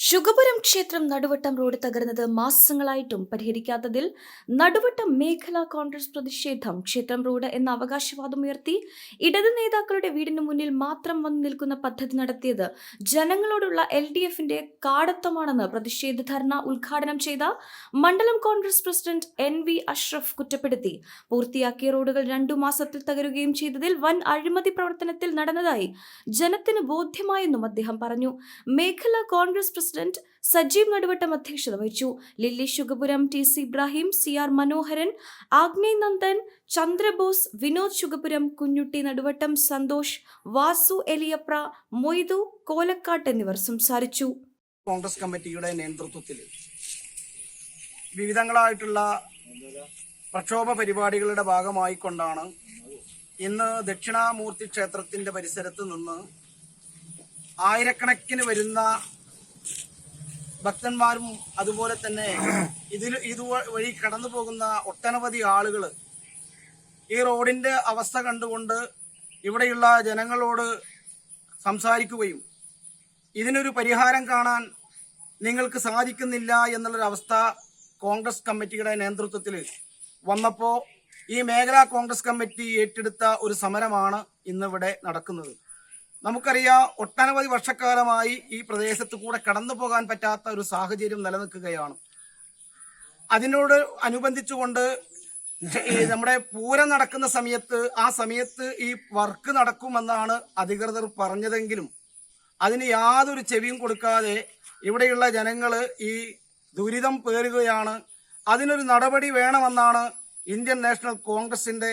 ശുഗപുരം ക്ഷേത്രം നടുവട്ടം റോഡ് തകർന്നത് മാസങ്ങളായിട്ടും പരിഹരിക്കാത്തതിൽ നടുവട്ടം മേഖലാ കോൺഗ്രസ് പ്രതിഷേധം ക്ഷേത്രം റോഡ് എന്ന അവകാശവാദം ഉയർത്തി ഇടത് നേതാക്കളുടെ വീടിന് മുന്നിൽ മാത്രം വന്നു നിൽക്കുന്ന പദ്ധതി നടത്തിയത് ജനങ്ങളോടുള്ള എൽ ഡി എഫിന്റെ കാടത്തമാണെന്ന് പ്രതിഷേധ ധർണ ഉദ്ഘാടനം ചെയ്ത മണ്ഡലം Congress president N V Ashraf കുറ്റപ്പെടുത്തി. പൂർത്തിയാക്കിയ റോഡുകൾ രണ്ടു മാസത്തിൽ തകരുകയും ചെയ്തതിൽ വൻ അഴിമതി പ്രവർത്തനത്തിൽ നടന്നതായി ജനത്തിന് ബോധ്യമായെന്നും അദ്ദേഹം പറഞ്ഞു. മേഖലാ കോൺഗ്രസ് പ്രസിഡന്റ് സജീവ് നടുവട്ടം അധ്യക്ഷത വഹിച്ചു. Lilly Shugapuram T C Ibrahim C R Manoharan Agney Nandan Chandrabose Vinod Shugapuram Kunjutty Naduvattam Santhosh Vasu Eliyapra Moidu Kolakkat എന്നിവർ സംസാരിച്ചു. കോൺഗ്രസ് കമ്മിറ്റിയുടെ നേതൃത്വത്തിൽ വിവിധങ്ങളായിട്ടുള്ള പ്രക്ഷോഭ പരിപാടികളുടെ ഭാഗമായിക്കൊണ്ടാണ് ഇന്ന് ദക്ഷിണാമൂർത്തി ക്ഷേത്രത്തിന്റെ പരിസരത്ത് നിന്ന് ആയിരക്കണക്കിന് വരുന്ന ഭക്തന്മാരും അതുപോലെ തന്നെ ഇതിൽ ഇതുവഴി കടന്നു പോകുന്ന ഒട്ടനവധി ആളുകൾ ഈ റോഡിന്റെ അവസ്ഥ കണ്ടുകൊണ്ട് ഇവിടെയുള്ള ജനങ്ങളോട് സംസാരിക്കുകയും ഇതിനൊരു പരിഹാരം കാണാൻ നിങ്ങൾക്ക് സാധിക്കുന്നില്ല എന്നുള്ളൊരവസ്ഥ കോൺഗ്രസ് കമ്മിറ്റിയുടെ നേതൃത്വത്തിൽ വന്നപ്പോൾ ഈ മേഖലാ കോൺഗ്രസ് കമ്മിറ്റി ഏറ്റെടുത്ത ഒരു സമരമാണ് ഇന്നിവിടെ നടക്കുന്നത്. നമുക്കറിയാം ഒട്ടനവധി വർഷക്കാലമായി ഈ പ്രദേശത്ത് കൂടെ കടന്നു പോകാൻ പറ്റാത്ത ഒരു സാഹചര്യം നിലനിൽക്കുകയാണ്. അതിനോട് അനുബന്ധിച്ചുകൊണ്ട് നമ്മുടെ പൂരം നടക്കുന്ന സമയത്ത് ആ സമയത്ത് ഈ വർക്ക് നടക്കുമെന്നാണ് അധികൃതർ പറഞ്ഞതെങ്കിലും അതിന് യാതൊരു ചെവിയും കൊടുക്കാതെ ഇവിടെയുള്ള ജനങ്ങൾ ഈ ദുരിതം പേറുകയാണ്. അതിനൊരു നടപടി വേണമെന്നാണ് ഇന്ത്യൻ നാഷണൽ കോൺഗ്രസിന്റെ